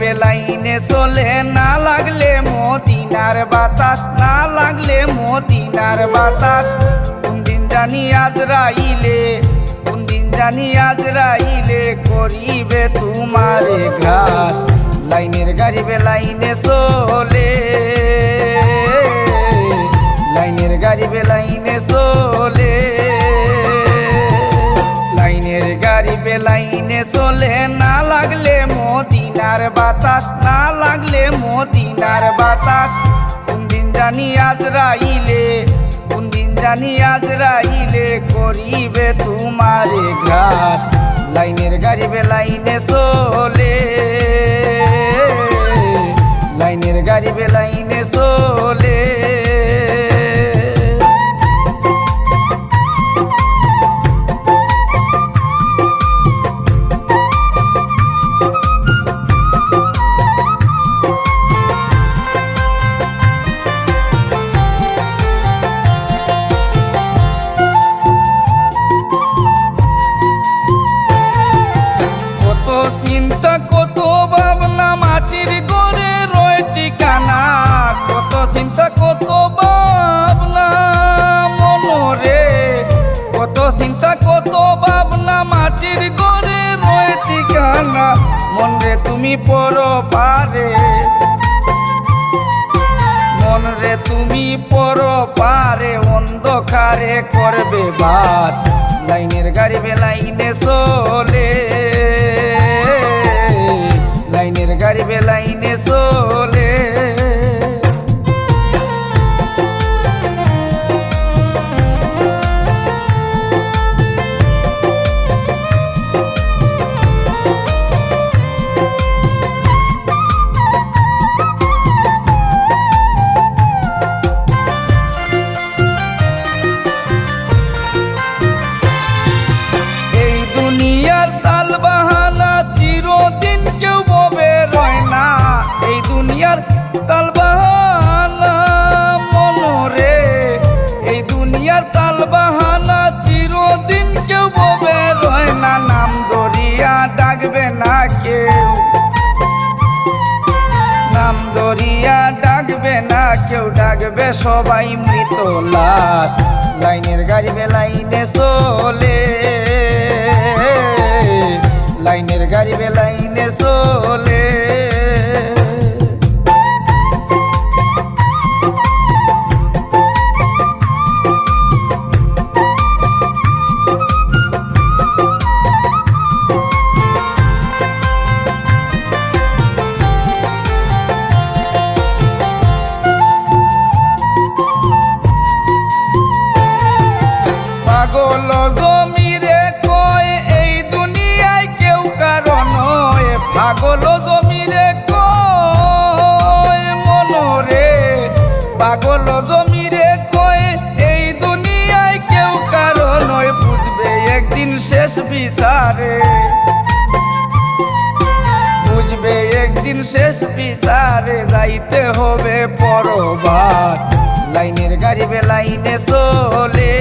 বেলাইনে চলে না লাগলে মদিনার বাতাস, না লাগলে মদিনার বাতাস। কোন দিন জানি আজরাইলে কোন দিন জানি আজরাইলে করিবে তোমারে ঘাস। লাইনের গাড়ি বেলাইনে চলে, লাইনের গাড়ি বেলাইনে চলে। লাইনের গাড়ি বেলাইনে চলে না মদিনার বাতাস, না লাগলে মদিনার বাতাস। কোন দিন জানি আজরাইলে কোন দিন জানি আজ রাইলে করিবে তোমারে ঘাস লাইনের গাড়ি বেলাইনে চলে, লাইনের গাড়িবে লাইনে চলে। চিন্তা কত ভাবনা, মাটির গড়ে রয় ঠিকানা কত চিন্তা, কত ভাবনা, মনরে। কত চিন্তা, কত ভাবনা, মাটির গড়ে রয় ঠিকানা মনরে তুমি পর পারে। মন রে তুমি পর পারে, অন্ধকারে করবে বাস। লাইনের গাড়ি বেলাইনে তাল বাহানা চিরদিন কেউ ববে রয় না, নাম দরিয়া ডাকবে না কেউ। নাম দরিয়া ডাকবে না কেউ, ডাকবে সবাই মৃত লাশ। লাইনের গাড়ি বেলাইনে চলে। লাইনের গাড়ি বেলাইনে চলে। জমিরে কয় এই দুনিয়ায় কেউ কারণ পাগল জমিরে কয় মনরে পাগল জমিরে কয় এই দুনিয়ায় কেউ কারণ বুঝবে একদিন শেষ বিচারে। বুঝবে একদিন শেষ বিচারে, যাইতে হবে পরবার। লাইনের গাড়ি বেলাইনে চলে।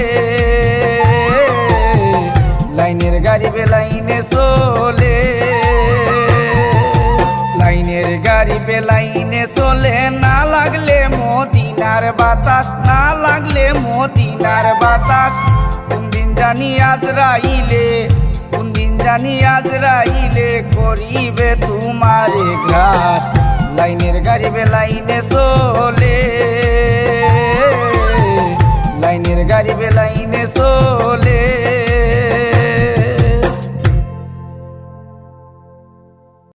লাইনের গাড়ি বেলাইনে চলে। লাইনের গাড়ি বেলাইনে চলে। না লাগলে মদিনার বাতাস, না লাগলে মদিনার বাতাস। কোনদিন জানি আজ রাইলে কোনদিন জানি আজ রাইলে করিবে তোমারে ঘাস লাইনের গাড়ি বেলাইনে চলে। লাইনের গাড়ি বেলাইনে চলে।